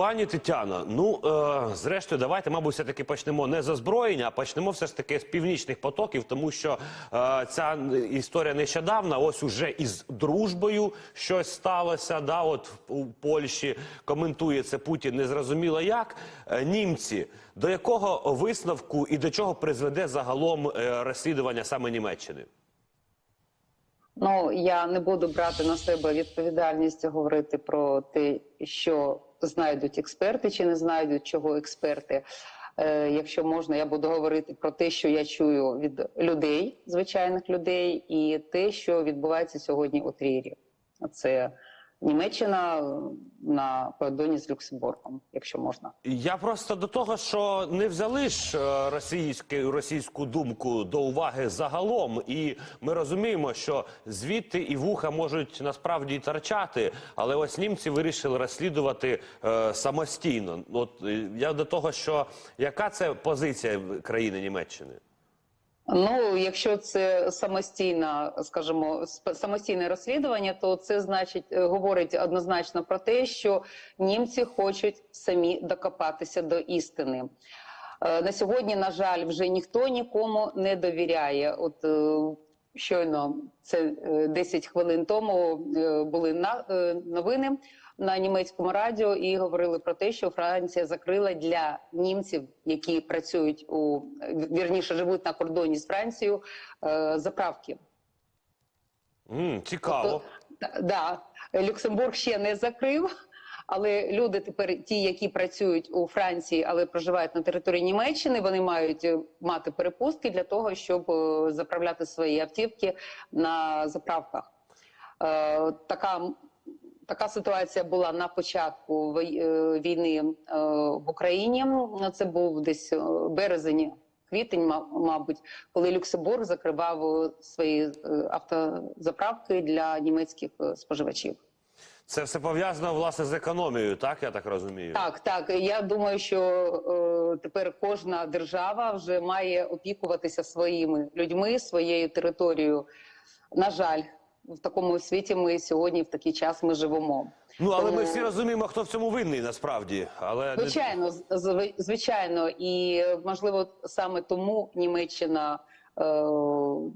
Пані Тетяно, ну е, зрештою, давайте, мабуть, все таки почнемо не з озброєння, а почнемо все ж таки з північних потоків, тому що е, ця історія нещодавна, ось уже із дружбою щось сталося. Да, от у Польщі коментує це Путін незрозуміло як. Е, німці до якого висновку і до чого призведе загалом е, розслідування саме Німеччини? Ну я не буду брати на себе відповідальність говорити про те, що знайдуть експерти чи не знайдуть чого експерти. Е, якщо можна, я буду говорити про те, що я чую від людей, звичайних людей, і те, що відбувається сьогодні у Трірі. Це Німеччина на кордоні з Люксембургом, якщо можна. Я просто до того, що не взяли ж е, російську російську думку до уваги загалом, і ми розуміємо, що звідти і вуха можуть насправді і торчати, але ось німці вирішили розслідувати е, самостійно. От е, я до того, що яка це позиція країни Німеччини? Ну, якщо це самостійна, скажімо, самостійне розслідування, то це значить е, говорить однозначно про те, що німці хочуть самі докопатися до істини. Е, На сьогодні, на жаль, вже ніхто нікому не довіряє. От е, щойно це е, 10 хвилин тому були новини на німецькому радіо і говорили про те, що Франція закрила для німців, які працюють у вірніше живуть на кордоні з Францією, е, заправки. М, цікаво. Та- Да, Люксембург ще не закрив. Але люди тепер, ті, які працюють у Франції, але проживають на території Німеччини, вони мають е, мати перепустки для того, щоб е, заправляти свої автівки на заправках. Така, така ситуація була на початку е, війни е, в Україні. Це був десь е, березень. Квітень, ма- мабуть, коли Люксембург закривав свої автозаправки для німецьких споживачів. Це все пов'язано власне з економією, так я так розумію. Так, так. Я думаю, що е, тепер кожна держава вже має опікуватися своїми людьми, своєю територією. На жаль, в такому світі ми сьогодні в такий час ми живемо. Ну але ми всі розуміємо, хто в цьому винний насправді. Але Звичайно, звичайно, і можливо саме тому Німеччина е,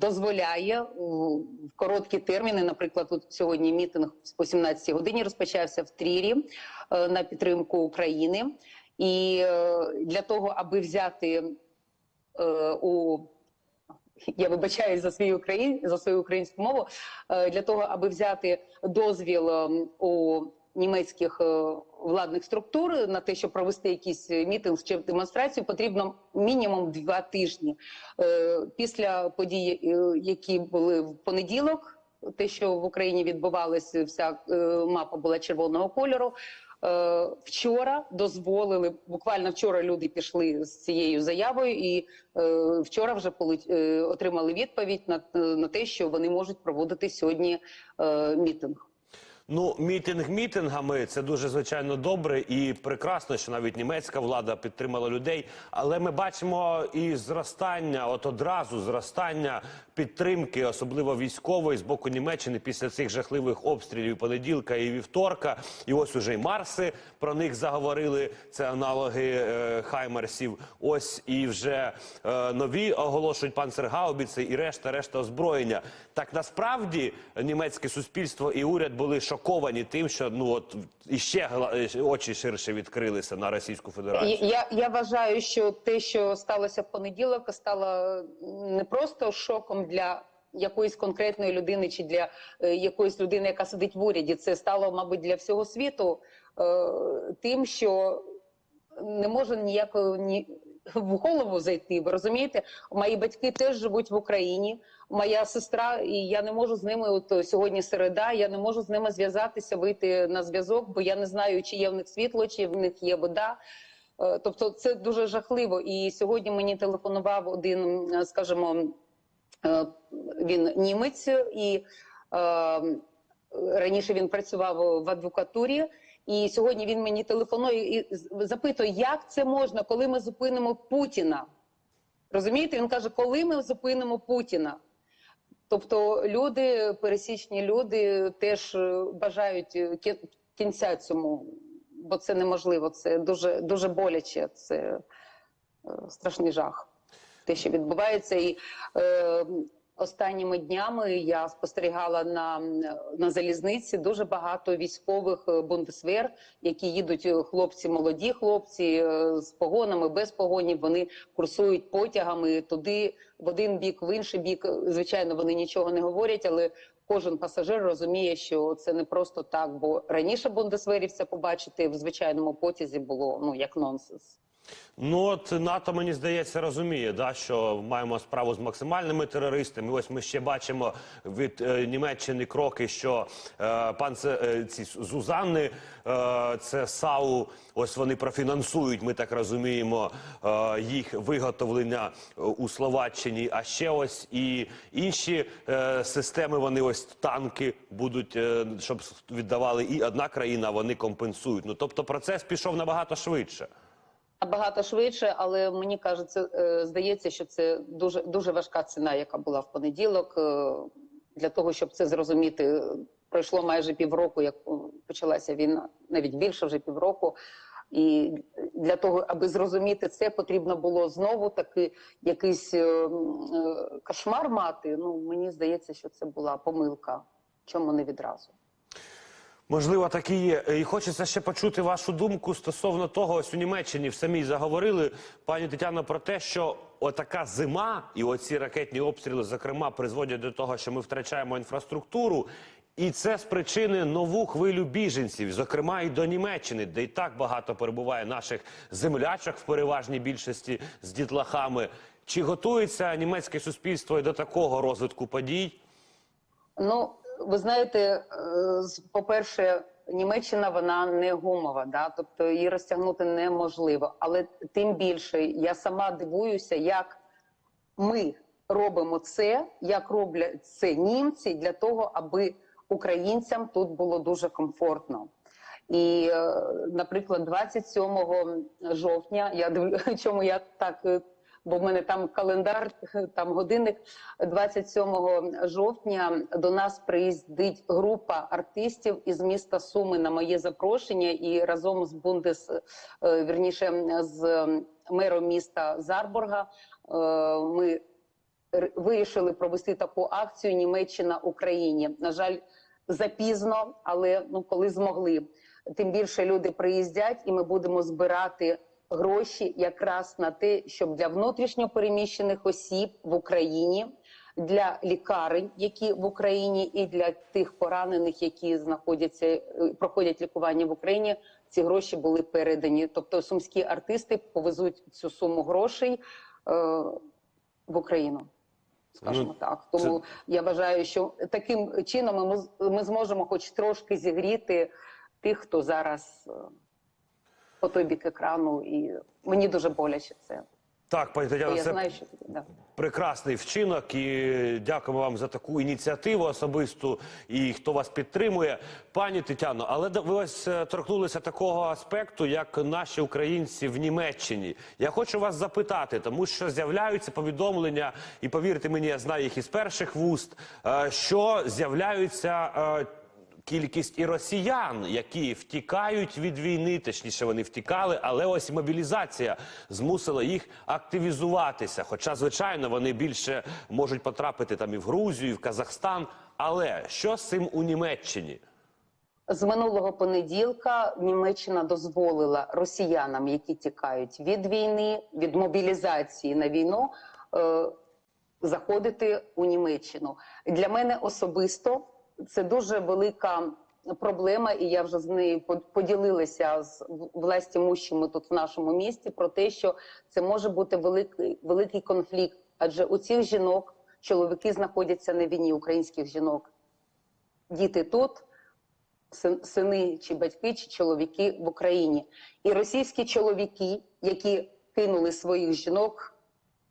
дозволяє в короткі терміни. Наприклад, от сьогодні мітинг о 17 годині розпочався в Трірі е, на підтримку України, і е, для того, аби взяти е, у я вибачаюсь за свій Україн за свою українську мову е, для того, аби взяти дозвіл ем, у німецьких е, владних структур на те, щоб провести якийсь мітинг чи демонстрацію, потрібно мінімум два тижні Е, після подій, які були в понеділок. Те, що в Україні відбувалося, вся мапа була червоного кольору. Е, Вчора дозволили буквально вчора люди пішли з цією заявою, і е, вчора вже е, отримали відповідь на, те, що вони можуть проводити сьогодні мітинг. Ну, мітинг мітингами це дуже звичайно добре і прекрасно, що навіть німецька влада підтримала людей. Але ми бачимо і зростання, от одразу зростання підтримки, особливо військової з боку Німеччини після цих жахливих обстрілів понеділка і вівторка. І ось уже й Марси про них заговорили. Це аналоги е, Хаймерсів. Ось і вже е, нові оголошують панцергаубіци і решта, решта озброєння. Так насправді німецьке суспільство і уряд були шоковані тим, що ну от іще е, очі ширше відкрилися на Російську Федерацію. Я, я вважаю, що те, що сталося в понеділок, стало не просто шоком для якоїсь конкретної людини чи для е, якоїсь людини, яка сидить в уряді. Це стало, мабуть, для всього світу е, тим, що не може ніякого ні в голову зайти. Ви розумієте? Мої батьки теж живуть в Україні. Моя сестра, і я не можу з ними. От сьогодні середа. Я не можу з ними зв'язатися, вийти на зв'язок, бо я не знаю, чи є в них світло, чи в них є вода. Е, Тобто, це дуже жахливо. І сьогодні мені телефонував один, е, скажімо, е, він німець, і раніше він працював в адвокатурі. І сьогодні він мені телефонує і запитує, як це можна, коли ми зупинимо Путіна. Розумієте? Він каже, коли ми зупинимо Путіна. Тобто люди, пересічні люди, теж е, бажають е, кінця цьому бо це неможливо. Це дуже дуже боляче. Це е, страшний жах. Те, що відбувається, і е, останніми днями я спостерігала на, на залізниці дуже багато військових е, бундесвер, які їдуть е, хлопці, молоді хлопці е, з погонами, без погонів. Вони курсують потягами туди, в один бік, в інший бік. Звичайно, вони нічого не говорять, але кожен пасажир розуміє, що це не просто так. Бо раніше бундесверівця побачити в звичайному потязі було ну як нонсенс. Ну от НАТО, мені здається, розуміє, да, що маємо справу з максимальними терористами. Ось ми ще бачимо від е, Німеччини кроки, що е, пан це, е, ці Зузанни, е, це САУ, ось вони профінансують, ми так розуміємо, е, їх виготовлення е, у Словаччині. А ще ось і інші е, системи, вони ось танки будуть, е, щоб віддавали і одна країна, вони компенсують. Ну тобто процес пішов набагато швидше. Набагато швидше, але мені кажеться, е, здається, що це дуже дуже важка ціна, яка була в понеділок. Е, Для того щоб це зрозуміти, пройшло майже півроку, як почалася війна, навіть більше вже півроку. І для того, аби зрозуміти це, потрібно було знову таки якийсь е, кошмар мати. Ну мені здається, що це була помилка. Чому не відразу? Можливо, так і є. І хочеться ще почути вашу думку стосовно того, ось у Німеччині в самій заговорили, пані Тетяно, про те, що отака зима і оці ракетні обстріли, зокрема, призводять до того, що ми втрачаємо інфраструктуру. І це з причини нову хвилю біженців, зокрема і до Німеччини, де і так багато перебуває наших землячок в переважній більшості з дітлахами. Чи готується німецьке суспільство і до такого розвитку подій? Ну, ви знаєте, е, по-перше, Німеччина вона не гумова, да? тобто її розтягнути неможливо. Але тим більше я сама дивуюся, як ми робимо це, як роблять це німці для того, аби українцям тут було дуже комфортно. І, е, наприклад, 27 жовтня, я дивлю, чому я так, е, бо в мене там календар, там годинник. 27 жовтня до нас приїздить група артистів із міста Суми на моє запрошення, і разом з Бундес, е, вірніше з мером міста Зарбурга, е, ми вирішили провести таку акцію Німеччина Україні. На жаль, запізно, але ну коли змогли. Тим більше люди приїздять, і ми будемо збирати гроші якраз на те, щоб для внутрішньо переміщених осіб в Україні, для лікарень, які в Україні, і для тих поранених, які знаходяться, е, проходять лікування в Україні. Ці гроші були передані. Тобто сумські артисти повезуть цю суму грошей е, в Україну. Скажімо Ну, так, тому я вважаю, що таким чином ми, ми зможемо, хоч трошки зігріти тих, хто зараз е, по той бік екрану, і мені дуже боляче це. Так, пані я це знаю, що да. прекрасний вчинок і дякуємо вам за таку ініціативу особисту і хто вас підтримує, пані Тетяно. Але ви ось е, торкнулися такого аспекту, як наші українці в Німеччині. Я хочу вас запитати, тому що з'являються повідомлення, і повірте мені, я знаю їх із перших вуст, е, що з'являються. Кількість і росіян, які втікають від війни, точніше вони втікали, але ось мобілізація змусила їх активізуватися. Хоча, звичайно, вони більше можуть потрапити там і в Грузію, і в Казахстан. Але що з цим у Німеччині? з минулого понеділка Німеччина дозволила росіянам, які тікають від війни, від мобілізації на війну, е, заходити у Німеччину. Для мене особисто це дуже велика проблема, і я вже з нею поділилася з власті мущими тут в нашому місті про те, що це може бути великий великий конфлікт, адже у цих жінок чоловіки знаходяться на війні українських жінок. Діти тут, сини чи батьки, чи чоловіки в Україні. І російські чоловіки, які кинули своїх жінок,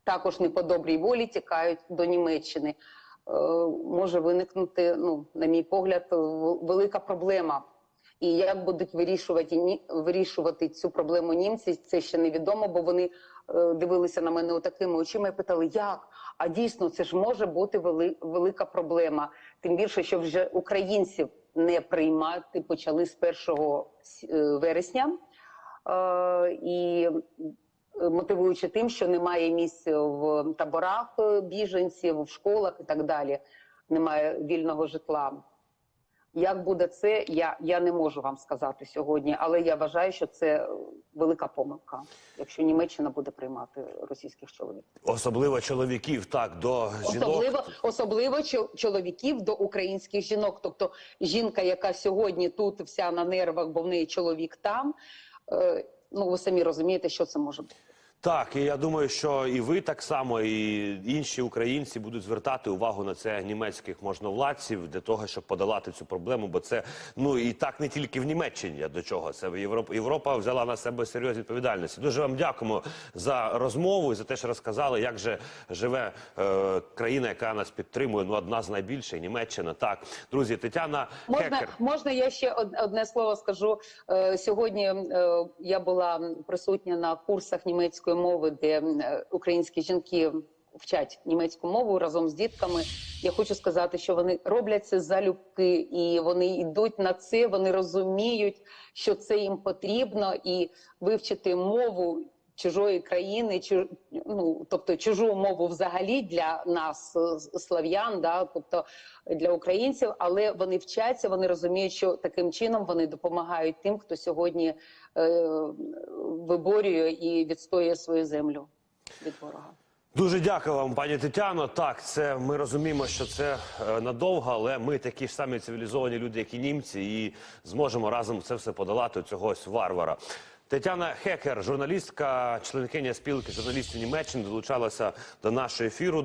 також не по добрій волі тікають до Німеччини. Е, може виникнути, ну, на мій погляд, велика проблема. І як будуть вирішувати вирішувати цю проблему німці, це ще невідомо, бо вони е, дивилися на мене отакими очима і питали, як? А дійсно, це ж може бути вели, велика проблема. Тим більше, що вже українців не приймати почали з 1 е, вересня. І мотивуючи тим, що немає місць в таборах е, біженців, в школах і так далі, немає вільного житла. Як буде це, я, я не можу вам сказати сьогодні, але я вважаю, що це е, велика помилка, якщо Німеччина буде приймати російських чоловіків. Особливо чоловіків, так до жінок. Особливо, особливо чоловіків до українських жінок. Тобто жінка, яка сьогодні тут вся на нервах, бо в неї чоловік там. Ну ви самі розумієте, що це може бути. Так, і я думаю, що і ви так само, і інші українці будуть звертати увагу на це німецьких можновладців для того, щоб подолати цю проблему. Бо це ну і так не тільки в Німеччині. а До чого це Європа Європа взяла на себе серйозні відповідальності. Дуже вам дякуємо за розмову і за те, що розказали, як же живе е, країна, яка нас підтримує. Ну одна з найбільших Німеччина. Так, друзі, Тетяна Можна, Хекер. можна я ще од- одне слово скажу? Е, Сьогодні е, я була присутня на курсах німецької мови, де е, українські жінки вчать німецьку мову разом з дітками. Я хочу сказати, що вони роблять це залюбки, і вони йдуть на це. Вони розуміють, що це їм потрібно, і вивчити мову. Чужої країни, чу, ну тобто чужу мову взагалі для нас, е, слав'ян, да, тобто для українців, але вони вчаться, вони розуміють, що таким чином вони допомагають тим, хто сьогодні е, виборює і відстоює свою землю від ворога. Дуже дякую вам, пані Тетяно. Так, це ми розуміємо, що це е, надовго, але ми такі ж самі цивілізовані люди, як і німці, і зможемо разом це все подолати цього ось варвара. Тетяна Хекер, журналістка, членкиня спілки журналістів Німеччини, долучалася до нашого ефіру.